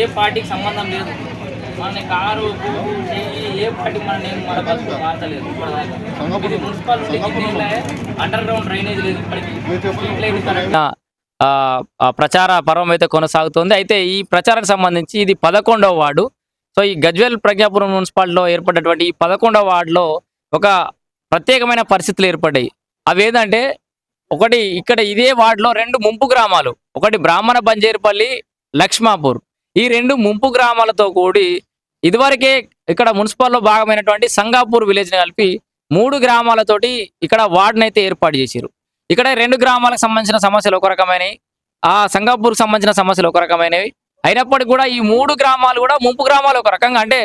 ఏ పార్టీకి సంబంధం లేదు. మన కారు చెయ్యి ఏ పార్టీ మన నేను మన బతుకు మార్చలేదు ఇప్పటిదాకా ఇది మున్సిపల్ అండర్ గ్రౌండ్ డ్రైనేజ్ లేదు ఇప్పటికి. ప్రచార పర్వం అయితే కొనసాగుతుంది. అయితే ఈ ప్రచారానికి సంబంధించి ఇది పదకొండవ వార్డు. సో ఈ గజ్వేల్ ప్రజ్ఞాపురం మున్సిపాలిటీలో ఏర్పడినటువంటి ఈ పదకొండవ వార్డులో ఒక ప్రత్యేకమైన పరిస్థితులు ఏర్పడ్డాయి. అవి ఏంటంటే ఒకటి ఇక్కడ ఇదే వార్డులో రెండు ముంపు గ్రామాలు. ఒకటి బ్రాహ్మణ బంజేరుపల్లి లక్ష్మాపూర్. ఈ రెండు ముంపు గ్రామాలతో కూడి ఇదివరకే ఇక్కడ మున్సిపల్లో భాగమైనటువంటి సంగాపూర్ విలేజ్ని కలిపి మూడు గ్రామాలతోటి ఇక్కడ వార్డును అయితే ఏర్పాటు చేశారు ఇక్కడ రెండు గ్రామాలకు సంబంధించిన సమస్యలు ఒక రకమైనవి ఆ సంగాపూర్కి సంబంధించిన సమస్యలు ఒక రకమైనవి. అయినప్పటికీ కూడా ఈ మూడు గ్రామాలు కూడా ముంపు గ్రామాలు ఒక రకంగా అంటే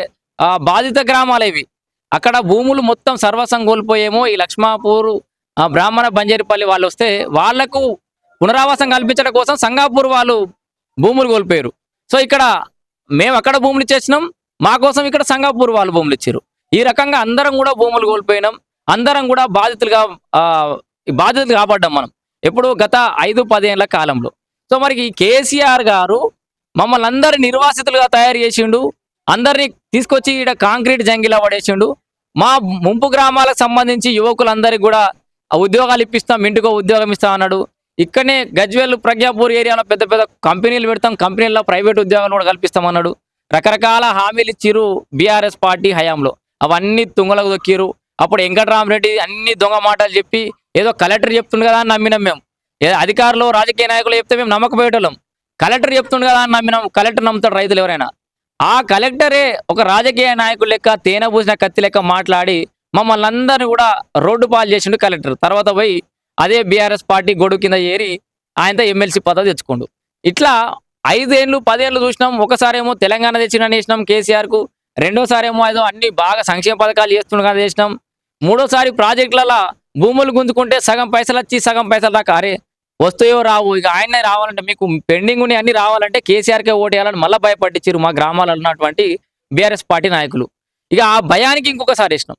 బాధిత గ్రామాలు ఇవి. అక్కడ భూములు మొత్తం సర్వసం కోల్పోయేమో ఈ లక్ష్మాపూర్ బ్రాహ్మణ బంజేరిపల్లి వాళ్ళు వస్తే వాళ్ళకు పునరావాసం కల్పించడం కోసం సంగాపూర్ వాళ్ళు భూములు కోల్పోయారు. సో ఇక్కడ మేము అక్కడ భూములు ఇచ్చేసినాం మా కోసం ఇక్కడ సంగాపూర్ వాళ్ళు భూములు ఇచ్చారు ఈ రకంగా అందరం కూడా భూములు కోల్పోయినాం అందరం కూడా బాధితులుగా బాధితులు కాపాడ్డాం మనం. ఎప్పుడు గత ఐదు పదేళ్ళ కాలంలో. సో మరి ఈ కేసీఆర్ గారు మమ్మల్ని అందరి నిర్వాసితులుగా తయారు చేసిండు అందరినీ తీసుకొచ్చి ఇక్కడ కాంక్రీట్ జంగిలా పడేసిండు. మా ముంపు గ్రామాలకు సంబంధించి యువకులందరికీ కూడా ఉద్యోగాలు ఇప్పిస్తాం ఇంటికో ఉద్యోగం ఇస్తాం అన్నాడు. ఇక్కడనే గజ్వేల్ ప్రజ్ఞాపూర్ ఏరియాలో పెద్ద పెద్ద కంపెనీలు పెడతాం. కంపెనీల్లో ప్రైవేట్ ఉద్యోగాలు కూడా కల్పిస్తామన్నాడు. రకరకాల హామీలు ఇచ్చిరు బీఆర్ఎస్ పార్టీ హయాంలో. అవన్నీ తుంగలకు దొక్కిరు అప్పుడు వెంకటరామరెడ్డి అన్ని దొంగ మాటలు చెప్పి ఏదో కలెక్టర్ చెప్తుండే కదా అని నమ్మినాం మేము. అధికారులు రాజకీయ నాయకులు చెప్తే మేము నమ్మకపోయేటోళ్ళం. కలెక్టర్ చెప్తుండు కదా అని నమ్మినాం. కలెక్టర్ నమ్ముతాడు రైతులు ఎవరైనా. ఆ కలెక్టరే ఒక రాజకీయ నాయకులు లెక్క తేనె పూసిన కత్తి లెక్క మాట్లాడి మమ్మల్ని అందరినీ కూడా రోడ్డు పాలు చేసిండు కలెక్టర్. తర్వాత పోయి అదే బీఆర్ఎస్ పార్టీ గొడుగు కింద ఏరి ఆయనతో ఎమ్మెల్సీ పదవి తెచ్చుకోండు. ఇట్లా ఐదేళ్ళు పదేళ్ళు చూసినాం ఒకసారేమో తెలంగాణ తెచ్చినని చేసినాం కేసీఆర్కు రెండోసారేమో ఏదో అన్ని బాగా సంక్షేమ పథకాలు చేస్తుండగా చేసినాం. మూడోసారి ప్రాజెక్టులలో భూములు గుంజుకుంటే సగం పైసలు వచ్చి సగం పైసలు దాకా అరే వస్తాయో రావు ఇక ఆయనే రావాలంటే మీకు పెండింగ్ ఉన్నాయి అన్ని రావాలంటే కేసీఆర్కే ఓటేయాలని మళ్ళీ భయపట్టించారు మా గ్రామాలలో ఉన్నటువంటి బీఆర్ఎస్ పార్టీ నాయకులు. ఇక ఆ భయానికి ఇంకొకసారి వేసినాం.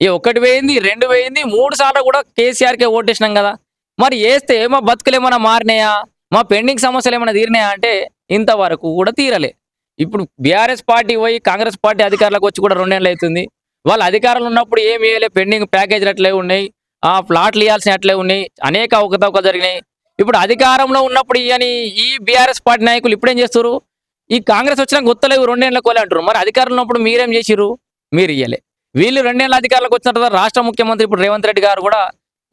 ఈ ఒకటి వేయింది రెండు వేయింది మూడు సార్లు కూడా కేసీఆర్కే ఓటేసినాం కదా. మరి వేస్తే మా బతుకులు ఏమైనా మారినాయా? మా పెండింగ్ సమస్యలు ఏమైనా తీరినాయా అంటే ఇంతవరకు కూడా తీరలే. ఇప్పుడు బీఆర్ఎస్ పార్టీ పోయి కాంగ్రెస్ పార్టీ అధికారులకు వచ్చి కూడా రెండేళ్ళు అవుతుంది. వాళ్ళ అధికారులు ఉన్నప్పుడు ఏం వేయలే పెండింగ్ ప్యాకేజీలు అట్లే ఉన్నాయి. ఆ ప్లాట్లు ఇవ్వాల్సిన అట్లే ఉన్నాయి. అనేక అవకతవకలు జరిగినాయి. ఇప్పుడు అధికారంలో ఉన్నప్పుడు ఇవని ఈ బీఆర్ఎస్ పార్టీ నాయకులు ఇప్పుడేం చేస్తారు ఈ కాంగ్రెస్ వచ్చిన గుత్తలేవు రెండేళ్ళ కోలే అంటారు మరి అధికారంలో ఉన్నప్పుడు మీరేం చేసిర్రు? మీరు ఇయ్యలే. వీళ్ళు రెండేళ్ళ అధికారులకు వచ్చిన తర్వాత రాష్ట్ర ముఖ్యమంత్రి ఇప్పుడు రేవంత్ రెడ్డి గారు కూడా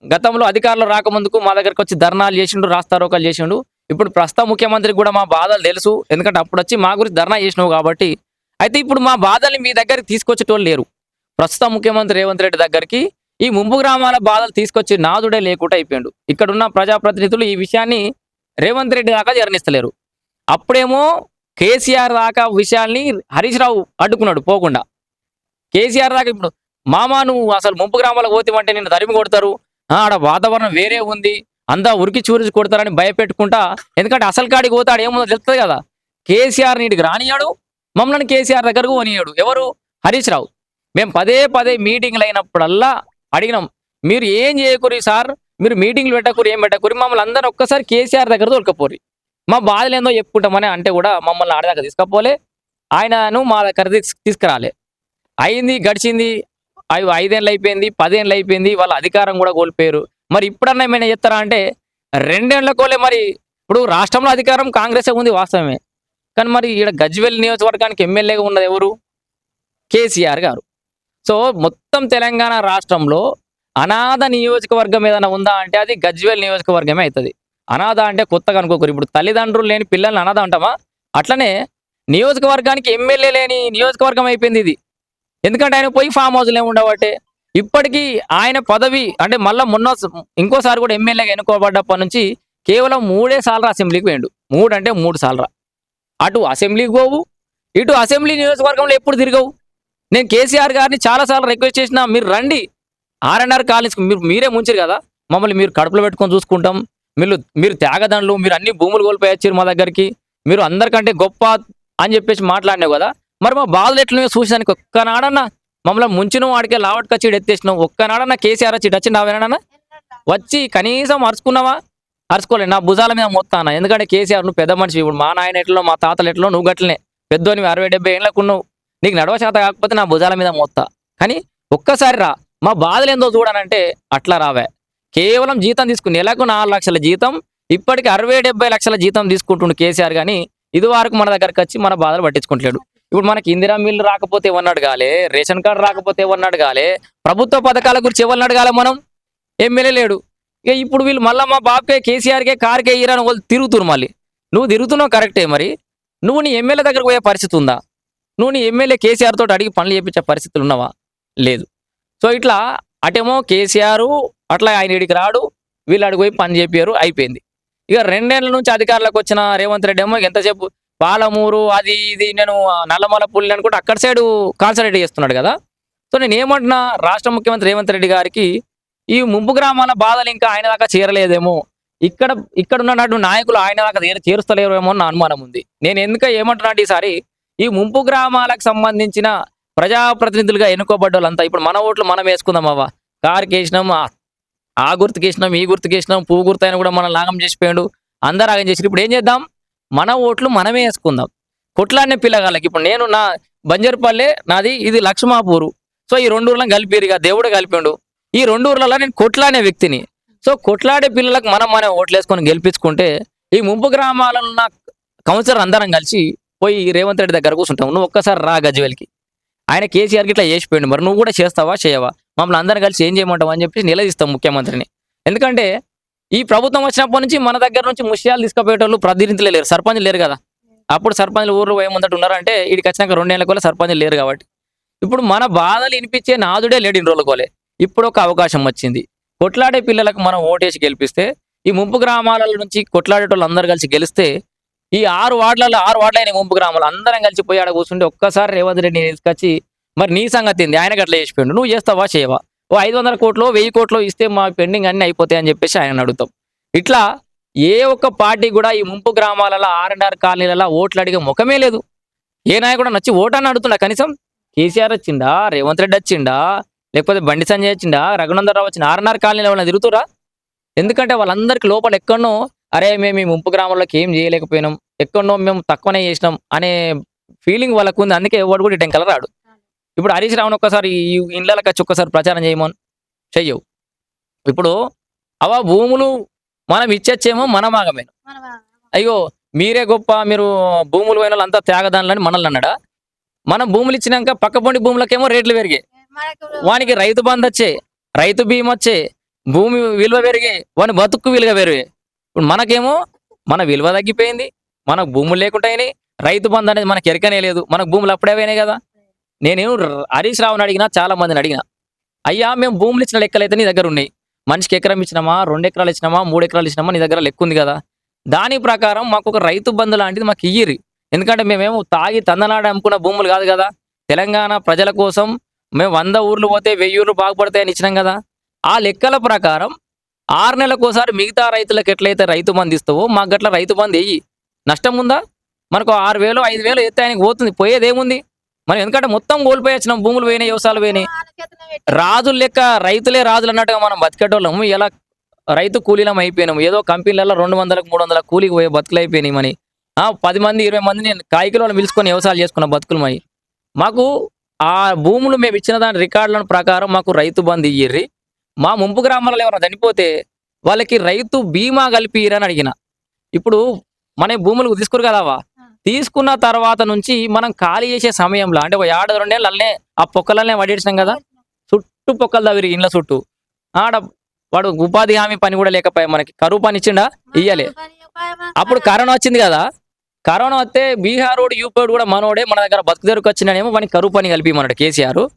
గతంలో అధికారులు రాకముందుకు మా దగ్గరకు వచ్చి ధర్నాలు చేసిండు రాస్తారోకాలు చేసిండు. ఇప్పుడు ప్రస్తుత ముఖ్యమంత్రికి కూడా మా బాధలు తెలుసు. ఎందుకంటే అప్పుడు వచ్చి మా గురించి ధర్నా చేసినావు కాబట్టి. అయితే ఇప్పుడు మా బాధల్ని మీ దగ్గరికి తీసుకొచ్చేటోళ్ళు లేరు. ప్రస్తుత ముఖ్యమంత్రి రేవంత్ రెడ్డి దగ్గరికి ఈ ముంపు గ్రామాల బాధలు తీసుకొచ్చి నాదుడే లేకుండా అయిపోయాడు. ఇక్కడున్న ప్రజాప్రతినిధులు ఈ విషయాన్ని రేవంత్ రెడ్డి దాకా జరనిస్తలేరు అప్పుడేమో కేసీఆర్ దాకా విషయాల్ని హరీష్ రావు అడ్డుకున్నాడు పోకుండా. కేసీఆర్ దాకా ఇప్పుడు మామా నువ్వు అసలు ముంపు గ్రామాలకు పోతావంటే నిన్ను తరిమి కొడతారు. ఆడ వాతావరణం వేరే ఉంది. అంతా ఉరికి చూరించి కొడతారని భయపెట్టుకుంటా ఎందుకంటే అసలు కాడికి పోతాడు ఏముందో తెలుస్తుంది కదా. కేసీఆర్ నీటికి రానియాడు మమ్మల్ని కేసీఆర్ దగ్గరకు పోనీయాడు ఎవరు? హరీష్ రావు. మేము పదే పదే మీటింగ్లు అయినప్పుడల్లా అడిగినాం మీరు ఏం చేయకూరి సార్? మీరు మీటింగ్లు పెట్టకూరి ఏం పెట్టకూరి మమ్మల్ని అందరూ ఒక్కసారి కేసీఆర్ దగ్గర దొరకపోరి మా బాధలేందో చెప్పుకుంటామని అంటే కూడా మమ్మల్ని ఆడదాకా తీసుకపోలే. ఆయనను మా దగ్గర తీసుకురాలే. అయింది గడిచింది. అవి ఐదేళ్ళు అయిపోయింది పదేళ్ళు అయిపోయింది వాళ్ళ అధికారం కూడా కోల్పోయారు. మరి ఇప్పుడన్నా ఏమైనా చెప్తారా అంటే రెండేళ్ళకోలే మరి ఇప్పుడు రాష్ట్రంలో అధికారం కాంగ్రెస్ ఉంది వాస్తవమే. కానీ మరి ఇక్కడ గజ్వెల్ నియోజకవర్గానికి ఎమ్మెల్యేగా ఉన్నది ఎవరు? కేసీఆర్ గారు. సో మొత్తం తెలంగాణ రాష్ట్రంలో అనాథ నియోజకవర్గం ఏదైనా ఉందా అంటే అది గజ్వెల్ నియోజకవర్గమే అవుతుంది. అనాథ అంటే కొత్తగా అనుకోకరు ఇప్పుడు తల్లిదండ్రులు లేని పిల్లల్ని అనాథ అంటామా? అట్లనే నియోజకవర్గానికి ఎమ్మెల్యే లేని నియోజకవర్గం అయిపోయింది ఇది. ఎందుకంటే ఆయన పోయి ఫామ్ హౌస్లో ఉండబట్టే. ఇప్పటికీ ఆయన పదవి అంటే మళ్ళీ మొన్న ఇంకోసారి కూడా ఎమ్మెల్యేగా ఎన్నుకోబడ్డప్పటి నుంచి కేవలం మూడే సార్లు అసెంబ్లీకి పోయిండు. మూడు అంటే మూడు సార్లు అటు అసెంబ్లీకి పోవు ఇటు అసెంబ్లీ నియోజకవర్గంలో ఎప్పుడు తిరగవు. నేను కేసీఆర్ గారిని చాలాసార్లు రిక్వెస్ట్ చేసిన మీరు రండి. ఆర్ఎన్ఆర్ కాలేజ్కి మీరు మీరే ముంచారు కదా. మమ్మల్ని మీరు కడుపులో పెట్టుకొని చూసుకుంటాం. మీరు మీరు త్యాగదండ్లు మీరు అన్ని భూములు కోల్పోయి వచ్చారు మా దగ్గరికి. మీరు అందరికంటే గొప్ప అని చెప్పేసి మాట్లాడినావు కదా. మరి మా బాధలు ఎట్లా చూసానికి ఒక్కనాడన్నా మమ్మల్ని ముంచిన వాడికే లావట్కొచ్చి ఎత్తేసినావు. ఒక్కనాడన్నా కేసీఆర్ వచ్చి వచ్చి నావేనా వచ్చి కనీసం అరుచుకున్నావా? అరుచుకోలే నా భుజాల మీద మొత్తానా? ఎందుకంటే కేసీఆర్ నువ్వు పెద్ద మనిషి ఇప్పుడు మా నాయన ఎట్లో మా తాతలు ఎట్లో నువ్వు గట్లనే. పెద్దోని అరవై డెబ్బై ఏళ్ళకు ఉన్నావు. నీకు నడవ శాత కాకపోతే నా భుజాల మీద మోత్తా. కానీ ఒక్కసారి రా మా బాధలు ఏందో చూడనంటే అట్లా రావే. కేవలం జీతం తీసుకుని నెలకు నాలుగు లక్షల జీతం ఇప్పటికి అరవై డెబ్బై లక్షల జీతం తీసుకుంటుండు కేసీఆర్ కానీ ఇది వరకు మన దగ్గరకు వచ్చి మన బాధలు పట్టించుకుంటలేడు. ఇప్పుడు మనకి ఇందిరా మిల్లు రాకపోతే ఏమన్నాడు గాలే రేషన్ కార్డు రాకపోతే ఏమన్నాడు గాలే ప్రభుత్వ పథకాల గురించి ఎవరిని అడగాలి మనం? ఎమ్మెల్యే లేడు. ఇక ఇప్పుడు వీళ్ళు మళ్ళీ మా బాబుకే కేసీఆర్కే కార్కే ఇయ్యరని వాళ్ళు తిరుగుతున్నారు మళ్ళీ. నువ్వు తిరుగుతున్నావు కరెక్టే మరి. నువ్వు నీ ఎమ్మెల్యే దగ్గరకు పోయే పరిస్థితి ఉందా? నువ్వు నీ ఎమ్మెల్యే కేసీఆర్ తోటి అడిగి పనులు చేయించే పరిస్థితులు ఉన్నావా? లేదు. సో ఇట్లా అటేమో కేసీఆర్ అట్లా ఆయన ఇడికి రాడు వీళ్ళు అడిగి పోయి పని చేపారు అయిపోయింది. ఇక రెండేళ్ళ నుంచి అధికారులకు వచ్చిన రేవంత్ రెడ్డి ఏమో ఎంతసేపు పాలమూరు అది ఇది నేను నల్లమల పుల్లి అనుకుంటే అక్కడ సైడు కాన్సన్ట్రేట్ చేస్తున్నాడు కదా. సో నేను ఏమంటున్నా రాష్ట్ర ముఖ్యమంత్రి రేవంత్ రెడ్డి గారికి ఈ ముంపు గ్రామాల బాధలు ఇంకా ఆయన దాకా చేరలేదేమో. ఇక్కడ ఇక్కడ ఉన్నటువంటి నాయకులు ఆయన దాకా చేరుస్తలేరేమో అని నా అనుమానం ఉంది. నేను ఎందుక ఏమంటున్నా అంటే ఈసారి ఈ ముంపు గ్రామాలకు సంబంధించిన ప్రజాప్రతినిధులుగా ఎన్నుకోబడ్డ వాళ్ళంతా ఇప్పుడు మన ఓట్లు మనం వేసుకుందాం అవ్వ. కారుకి వేసినాం ఆ- ఆ గుర్తుకి వేసినాం ఈ గుర్తుకి వేసినాం పువ్వు గుర్తు అయినా కూడా మనం లాగం చేసిపోయాడు అందరు ఆగం చేసి ఇప్పుడు ఏం చేద్దాం? మన ఓట్లు మనమే వేసుకుందాం. కొట్లాడిన పిల్లగాళ్ళకి ఇప్పుడు నేను నా బంజర్పల్లె నాది ఇది లక్ష్మాపూరు. సో ఈ రెండు ఊర్లను కలిపిరిగా దేవుడు కలిపిండు. ఈ రెండు ఊర్లలో నేను కొట్లాడే వ్యక్తిని. సో కొట్లాడే పిల్లలకు మనం మనం ఓట్లు వేసుకొని గెలిపించుకుంటే ఈ ముంపు గ్రామాలలో ఉన్న కౌన్సిలర్ అందరం కలిసి పోయి రేవంత్ రెడ్డి దగ్గర కూర్చుంటాం. నువ్వు ఒక్కసారి రా గజ్వేల్కి ఆయన కేసీఆర్కి ఇట్లా చేసిపోయిండు. మరి నువ్వు కూడా చేస్తావా చేయవా? మమ్మల్ని అందరం కలిసి ఏం చేయమంటావు అని చెప్పి నిలదీస్తాం ముఖ్యమంత్రిని. ఎందుకంటే ఈ ప్రభుత్వం వచ్చినప్పటి నుంచి మన దగ్గర నుంచి ముష్యాలు తీసుకుపోయేటోళ్ళు ప్రతినిధులే లేరు సర్పంచ్ లేరు కదా. అప్పుడు సర్పంచ్లు ఊర్లో పోయే ముందట ఉన్నారంటే ఇక్కడికి వచ్చినాక రెండేళ్ళ కూడా సర్పంచ్ లేరు కాబట్టి. ఇప్పుడు మన బాధలు వినిపించే నాదుడే లేడు ఇన్ని కోలే ఇప్పుడు ఒక అవకాశం వచ్చింది. కొట్లాడే పిల్లలకు మనం ఓటేసి గెలిపిస్తే ఈ ముంపు గ్రామాల నుంచి కొట్లాడేటోళ్ళు అందరు కలిసి గెలిస్తే ఈ ఆరు వార్డులలో ఆరు వార్డులైన ముంపు గ్రామాలు అందరం కలిసి పోయి ఆడ కూర్చుంటే ఒక్కసారి రేవంత్ రెడ్డిని తీసుకొచ్చి మరి నీ సంగతి ఏంది? ఆయన గట్ల చేసిపోయిండు. నువ్వు చేస్తావా చేయవా? ఓ ఐదు వందల కోట్లు వెయ్యి కోట్లు ఇస్తే మా పెండింగ్ అన్ని అయిపోతాయి అని చెప్పేసి ఆయన అడుగుతాం. ఇట్లా ఏ ఒక్క పార్టీ కూడా ఈ ముంపు గ్రామాలలో ఆర్ అండ్ ఆర్ కాలనీలలో ఓట్లు అడిగే ముఖమే లేదు. ఏ నాయకుడు నచ్చి ఓటాన్ని అడుగుతున్నా కనీసం? కేసీఆర్ వచ్చిండా? రేవంత్ రెడ్డి వచ్చిండా? లేకపోతే బండి సంజయ్ వచ్చిండా? రఘునందరావు వచ్చిన ఆర్ఎన్ఆర్ కాలనీలో వాళ్ళని తిరుగుతురా ఎందుకంటే వాళ్ళందరికీ లోపల ఎక్కడనో అరే మేము ఈ ముంపు గ్రామంలోకి ఏం చేయలేకపోయినాం ఎక్కడనో మేము తక్కువనే చేసినాం అనే ఫీలింగ్ వాళ్ళకు ఉంది. అందుకే ఎవడు కూడా టెంకల రాడు ఇప్పుడు హరీష్ రావుని ఒక్కసారి ఈ ఇళ్ళకి వచ్చి ఒక్కసారి ప్రచారం చేయమని చెయ్యవు. ఇప్పుడు అవ భూములు మనం ఇచ్చొచ్చేమో మన భాగమే. అయ్యో మీరే గొప్ప మీరు భూములు పోయిన వాళ్ళంతా త్యాగదానులని మనల్ని అన్నాడా? మనం భూములు ఇచ్చినాక పక్కపొండి భూములకేమో రేట్లు పెరిగాయి వానికి రైతు బంధు వచ్చే రైతు బీమా వచ్చే భూమి విలువ పెరిగే వాని బతుకు విలువ పెరిగే. ఇప్పుడు మనకేమో మన విలువ తగ్గిపోయింది మనకు భూములు లేకుండా అయినాయి రైతు బంధు అనేది మనకి ఎరకనే లేదు మనకు భూములు అప్పుడే పోయినాయి కదా. నేనేం హరీష్ రావుని అడిగినా చాలా మందిని అడిగినా అయ్యా మేము భూములు ఇచ్చిన లెక్కలు నీ దగ్గర ఉన్నాయి. మనిషికి ఎకరం ఇచ్చినామా రెండు ఎకరాలు ఇచ్చినామా మూడు ఎకరాలు ఇచ్చినామా నీ దగ్గర లెక్క ఉంది కదా. దాని ప్రకారం మాకు ఒక రైతు బంధు లాంటిది మాకు ఇయ్యిరి ఎందుకంటే మేమేమో తాగి తందనాడ అమ్ముకున్న భూములు కాదు కదా. తెలంగాణ ప్రజల కోసం మేము వంద ఊర్లు పోతే వెయ్యి ఊర్లు బాగుపడతాయని ఇచ్చినాం కదా. ఆ లెక్కల ప్రకారం ఆరు నెలలకోసారి మిగతా రైతులకు ఎట్లయితే రైతు బంధు ఇస్తావో మాకు గట్ల రైతు బంధు వెయ్యి నష్టం ఉందా? మనకు ఆరు వేలు ఐదు వేలు ఎత్తే ఆయనకు పోతుంది. పోయేది ఏముంది? మనం ఎందుకంటే మొత్తం కోల్పోయాచ్చినాం భూములు పోయినాయి వ్యవసాయాలు పోయినాయి. రాజులు లెక్క రైతులే రాజులు అన్నట్టుగా మనం బతికేటోళ్ళము ఎలా రైతు కూలీలం అయిపోయినాం. ఏదో కంపెనీలలో రెండు వందలకు మూడు వందల కూలీకి పోయి బతుకులు అయిపోయినాయి మని పది మంది ఇరవై మంది నేను కాయకులను పిలుచుకొని వ్యవసాయాలు చేసుకున్న బతుకులు మై మాకు ఆ భూములు మేము ఇచ్చిన దాని రికార్డుల ప్రకారం మాకు రైతు బంధు ఇయ్యర్రి. మా ముంపు గ్రామాలలో ఎవరైనా చనిపోతే వాళ్ళకి రైతు బీమా కలిపిరని అడిగిన. ఇప్పుడు మన భూములు తీసుకురు కదావా? తీసుకున్న తర్వాత నుంచి మనం ఖాళీ చేసే సమయంలో అంటే ఒక ఏడాది రెండేళ్ళు అల్లనే ఆ పొక్కలనే వడేసినాం కదా? చుట్టూ పొక్కలు తవిరి ఇండ్ల చుట్టూ. ఆడ వాడు ఉపాధి హామీ పని కూడా లేకపోయా మనకి. కరువు పని ఇచ్చిండా? ఇయ్యలే. అప్పుడు కరోనా వచ్చింది కదా? కరోనా వస్తే బీహార్ రోడ్ యూపీ కూడా మనోడే మన దగ్గర బతుకు తెరుకు వచ్చినాడేమో మనకి కరువు పని కలిపి మనడు కేసీఆర్.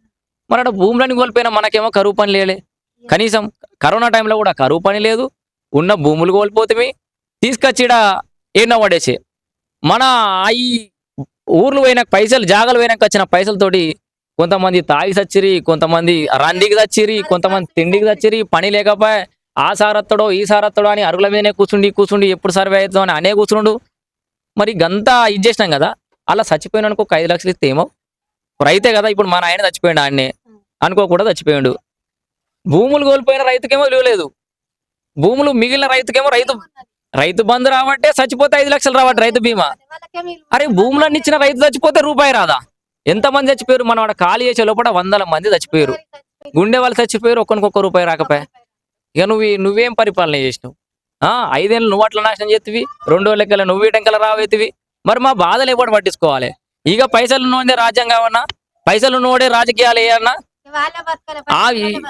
మన భూములని కోల్పోయినా మనకేమో కరువు పని లేలే. కనీసం కరోనా టైంలో కూడా కరువు పని లేదు. ఉన్న భూములు కోల్పోతే తీసుకొచ్చిడ ఎన్నో పడేసి. మన ఈ ఊర్లు పోయిన పైసలు జాగలు పోయినాక వచ్చిన పైసలతోటి కొంతమంది తాగి సచ్చిరి కొంతమంది రందికి చచ్చిరి కొంతమంది తిండికి చచ్చిరి పని లేకపోయి ఆ సారత్తడో ఈ సారత్తడో అని అరుగుల మీదనే కూర్చుండి కూర్చుండి ఎప్పుడు సర్వే అవుతుందో అని అనే కూర్చుండు మరి గంతా ఇది చేసినాం కదా అలా చచ్చిపోయినానికి ఒక ఐదు లక్షలు ఇస్తే ఏమో? రైతే కదా ఇప్పుడు మన ఆయన చచ్చిపోయాడు ఆయన్ని అనుకోకుండా చచ్చిపోయాడు. భూములు కోల్పోయిన రైతుకేమో విలువ లేదు. భూములు మిగిలిన రైతుకేమో రైతు రైతు బంధు రావట్టే చచ్చిపోతే ఐదు లక్షలు రావట్ రైతు బీమా. అరే భూములన్నీ ఇచ్చిన రైతు చచ్చిపోతే రూపాయి రాదా? ఎంతమంది చచ్చిపోయారు? మనం అక్కడ ఖాళీ చేసే లోపల వందల మంది చచ్చిపోయారు. గుండె వాళ్ళు చచ్చిపోయారు ఒక్కరికొక్క రూపాయి రాకపోయా. ఇక నువ్వు నువ్వేం పరిపాలన చేసినావు? ఆ ఐదేళ్ళు నువ్వు అట్లా నాశనం చేతివి రెండో లెక్కల నువ్వు టెంకల రావేతివి మరి మా బాధలు ఎవడు పట్టించుకోవాలి? ఇక పైసలు నోడే రాజ్యాంగం పైసలు నోడే రాజకీయాలు ఏమన్నా ఆ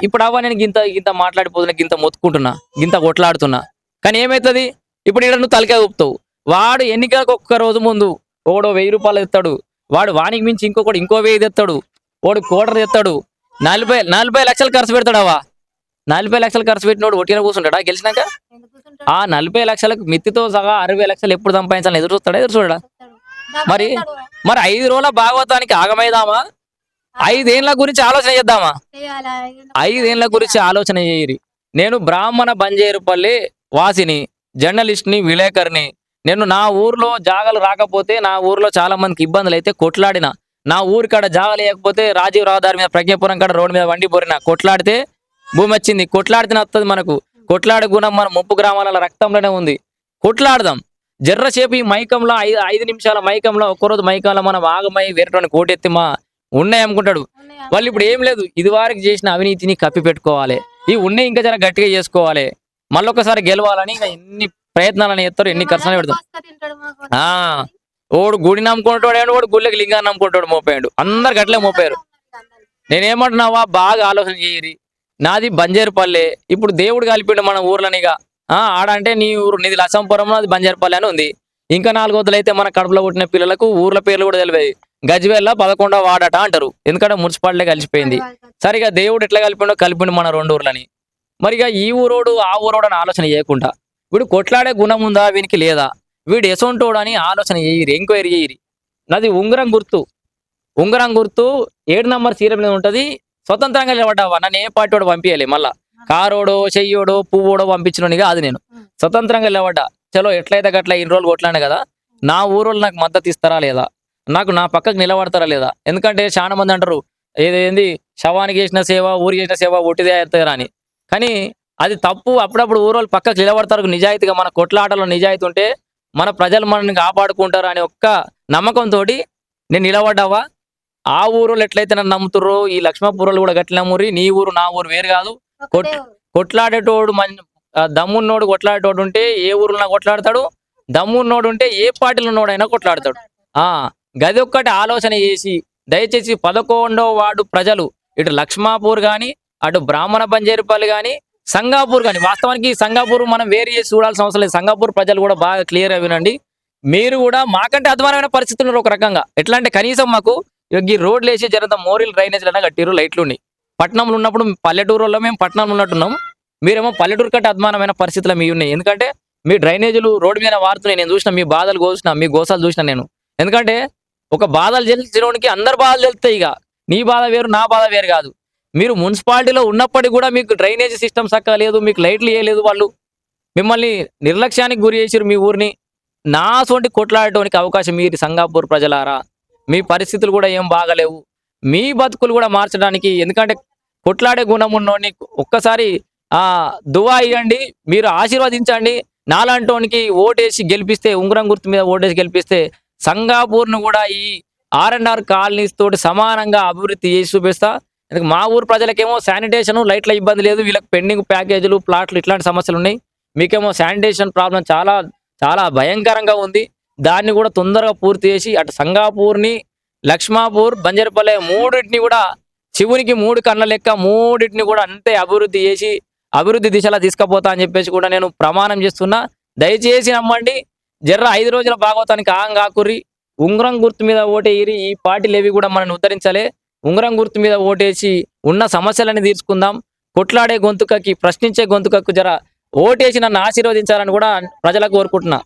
ఇప్పుడు అవ్వ నేను గింత గింత మాట్లాడిపోతున్నా గింత మొత్తుకుంటున్నా గింత కొట్లాడుతున్నా. కానీ ఏమవుతుంది ఇప్పుడు ఇక్కడ నువ్వు తలకాయ ఊపుతావు. వాడు ఎన్నికలకు ఒక్క రోజు ముందు ఓడో వెయ్యి రూపాయలు ఎత్తాడు. వాడు వానికి మించి ఇంకొకటి ఇంకో వెయ్యి తెస్తాడు వాడు కోటర్ తెస్తాడు నలభై నలభై లక్షలు ఖర్చు పెడతాడవా? నలభై లక్షలు ఖర్చు పెట్టినోడు ఒట్టిన కూర్చుంటాడా గెలిచినాక? ఆ నలభై లక్షలకు మిత్తితో సహా అరవై లక్షలు ఎప్పుడు సంపాదించాలని ఎదురు చూస్తాడా ఎదురు చూడడా? మరి మరి ఐదు రోజుల భాగవతానికి ఆగమైదామా? ఐదేళ్ళ గురించి ఆలోచన చేద్దామా? ఐదేళ్ళ గురించి ఆలోచన చేయరి. నేను బ్రాహ్మణ బంజేరుపల్లి వాసిని. జర్నలిస్ట్ని విలేకరిని. నేను నా ఊర్లో జాగలు రాకపోతే నా ఊర్లో చాలా మందికి ఇబ్బందులు అయితే కొట్లాడిన. నా ఊరి కాడ జాగ లేకపోతే రాజీవ్ రహదారి మీద ప్రజ్ఞాపురం కాడ రోడ్డు మీద వండి పోరిన కొట్లాడితే భూమి వచ్చింది. కొట్లాడితే వస్తుంది మనకు. కొట్లాడే గుణం మన ముప్పు గ్రామాల రక్తంలోనే ఉంది. కొట్లాడదాం. జర్రసేపు ఈ మైకంలో ఐదు ఐదు నిమిషాల మైకంలో ఒక్కరోజు మైకంలో మనం ఆగమై వేరేటోని కోటెత్తి మా ఉన్నాయి అనుకుంటాడు. వాళ్ళు ఇప్పుడు ఏం లేదు. ఇది వారికి చేసిన అవినీతిని కప్పి పెట్టుకోవాలి ఈ ఉన్నాయి ఇంకా జర గట్టిగా చేసుకోవాలి. మళ్ళొకసారి గెలవాలని ఇంకా ఎన్ని ప్రయత్నాలని ఎత్తారు ఎన్ని ఖర్చులు పెడతాం ఆ ఓడు గుడి నమ్ముకుంటాడు ఓడు గుళ్ళకి లింగాన్ని నమ్ముకుంటాడు మోపాడు అందరు గట్లే మోపారు నేనేమంటున్నావా బాగా ఆలోచన చేయరి. నాది బంజేరుపల్లె. ఇప్పుడు దేవుడు కలిపిండు మన ఊర్లనిగా ఆ ఆడ అంటే నీ ఊరు నీది లసంపురంలో అది బంజేరుపల్లె అని ఉంది. ఇంకా నాలుగు వద్దులు అయితే మన కడుపులో పుట్టిన పిల్లలకు ఊర్ల పేర్లు కూడా తెలియదు గజ్వేల్ల పదకొండవ వాడట అంటారు. ఎందుకంటే మున్సిపాలిటీ కలిసిపోయింది. సరిగా దేవుడు ఎట్లా కలిపిండో కలిపిండు మన రెండు ఊర్లని. మరి ఇక ఈ ఊరోడు ఆ ఊరోడు అని ఆలోచన చేయకుండా వీడు కొట్లాడే గుణం ఉందా వీనికి లేదా? వీడు ఎసొంటోడు అని ఆలోచన చేయరు ఎంక్వైరీ చేయరు. నాది ఉంగరం గుర్తు. ఉంగరం గుర్తు ఏడు నంబర్ సీరియల్ మీద ఉంటది. స్వతంత్రంగా నిలబడ్డావా? నన్ను ఏ పార్టీ వాడు పంపించాలి మళ్ళా. కారోడో చెయ్యోడో పువ్వోడో పంపించినోనిగా అది నేను. స్వతంత్రంగా నిలబడ్డా. చలో ఎట్లయితే గట్లా ఇన్ని రోజులు కొట్లానే కదా నా ఊరోళ్ళు నాకు మద్దతు ఇస్తారా లేదా? నాకు నా పక్కకు నిలబడతారా లేదా? ఎందుకంటే చాలా మంది అంటారు ఏదేంది? శవానికి చేసిన సేవ ఊరికి చేసిన సేవ ఒట్టిదే అవుతారా అని కానీ అది తప్పు అప్పుడప్పుడు ఊరోళ్ళు పక్కకు నిలబడతారు. నిజాయితీగా మన కొట్లాటలో నిజాయితీ ఉంటే మన ప్రజలు మనల్ని కాపాడుకుంటారు అనే ఒక్క నమ్మకంతో నేను నిలబడ్డావా? ఆ ఊరోళ్ళు ఎట్లయితే నన్ను నమ్ముతుర్రో ఈ లక్ష్మీపురంలో కూడా గట్ల నమ్మురి నీ ఊరు నా ఊరు వేరు కాదు. కొట్ కొట్లాడేటోడు మన దమ్మున్నోడు కొట్లాడేటోడు ఉంటే ఏ ఊర్లో కొట్లాడతాడు. దమ్మున్నోడు ఉంటే ఏ పార్టీలో ఉన్నోడైనా కొట్లాడతాడు. ఆ గది ఒక్కటి ఆలోచన చేసి దయచేసి పదకొండవ వార్డు ప్రజలు ఇటు లక్ష్మాపూర్ గాని అటు బ్రాహ్మణ బంజేరుపల్లి కానీ సంగాపూర్ కానీ వాస్తవానికి సంగాపూర్ మనం వేరు చేసి చూడాల్సిన అవసరం లేదు. సంగాపూర్ ప్రజలు కూడా బాగా క్లియర్ వినండి. మీరు కూడా మాకంటే అధ్వానమైన పరిస్థితులు ఒక రకంగా. ఎట్లా అంటే కనీసం మాకు ఈ రోడ్లు వేసి జరంత మోరిల్ డ్రైనేజ్ అయినా కట్టిరు లైట్లు ఉన్నాయి పట్టణంలో ఉన్నప్పుడు పల్లెటూరులో మేము పట్టణంలో ఉన్నట్టున్నాం. మీరేమో పల్లెటూరు కంటే అధ్వానమైన పరిస్థితులు మీ ఉన్నాయి. ఎందుకంటే మీ డ్రైనేజీలు రోడ్డు మీద వారుతున్నాయి. నేను చూసిన మీ బాధలు కోసిన మీ గోసాలు చూసిన నేను. ఎందుకంటే ఒక బాధలు తెలిసినోడికి అందరు బాధలు తెలుస్తాయి ఇక నీ బాధ వేరు నా బాధ వేరు కాదు. మీరు మున్సిపాలిటీలో ఉన్నప్పటికీ కూడా మీకు డ్రైనేజ్ సిస్టమ్ చక్కగా లేదు మీకు లైట్లు వేయలేదు వాళ్ళు. మిమ్మల్ని నిర్లక్ష్యానికి గురి చేసారు మీ ఊరిని. నా సొంటి కొట్లాడటానికి అవకాశం మీరు సంగాపూర్ ప్రజలారా. మీ పరిస్థితులు కూడా ఏం బాగలేవు. మీ బతుకులు కూడా మార్చడానికి ఎందుకంటే కొట్లాడే గుణం ఉన్నోడిని ఒక్కసారి దువా ఇవ్వండి మీరు ఆశీర్వదించండి. నాలాంటోనికి ఓటేసి గెలిపిస్తే ఉంగరం గుర్తు మీద ఓటేసి గెలిపిస్తే సంగాపూర్ను కూడా ఈ ఆర్ అండ్ ఆర్ కాలనీస్ తోటి సమానంగా అభివృద్ధి చేసి చూపిస్తా. ఎందుకు మా ఊరు ప్రజలకేమో శానిటేషన్ లైట్ల ఇబ్బంది లేదు. వీళ్ళకి పెండింగ్ ప్యాకేజీలు ప్లాట్లు ఇట్లాంటి సమస్యలు ఉన్నాయి. మీకేమో శానిటేషన్ ప్రాబ్లం చాలా చాలా భయంకరంగా ఉంది. దాన్ని కూడా తొందరగా పూర్తి చేసి అటు సంగాపూర్ని లక్ష్మాపూర్ బంజరపల్లె మూడింటిని కూడా శివునికి మూడు కళ్ళ లెక్క మూడింటిని కూడా అంతే అభివృద్ధి చేసి అభివృద్ధి దిశలా తీసుకుపోతా అని చెప్పేసి కూడా నేను ప్రమాణం చేస్తున్నా. దయచేసి నమ్మండి జర్ర ఐదు రోజుల భాగవతానికి ఆం ఉంగరం గుర్తు మీద ఓటేయిరి ఈ పార్టీలు ఏవి కూడా మనల్ని ఉద్ధరించలే. ఉంగరం గుర్తు మీద ఓటేసి ఉన్న సమస్యలని తీర్చుకుందాం. కొట్లాడే గొంతుకకి ప్రశ్నించే గొంతుకకు జర ఓటేసి నన్ను ఆశీర్వదించాలని కూడా ప్రజలకు కోరుకుంటున్నా.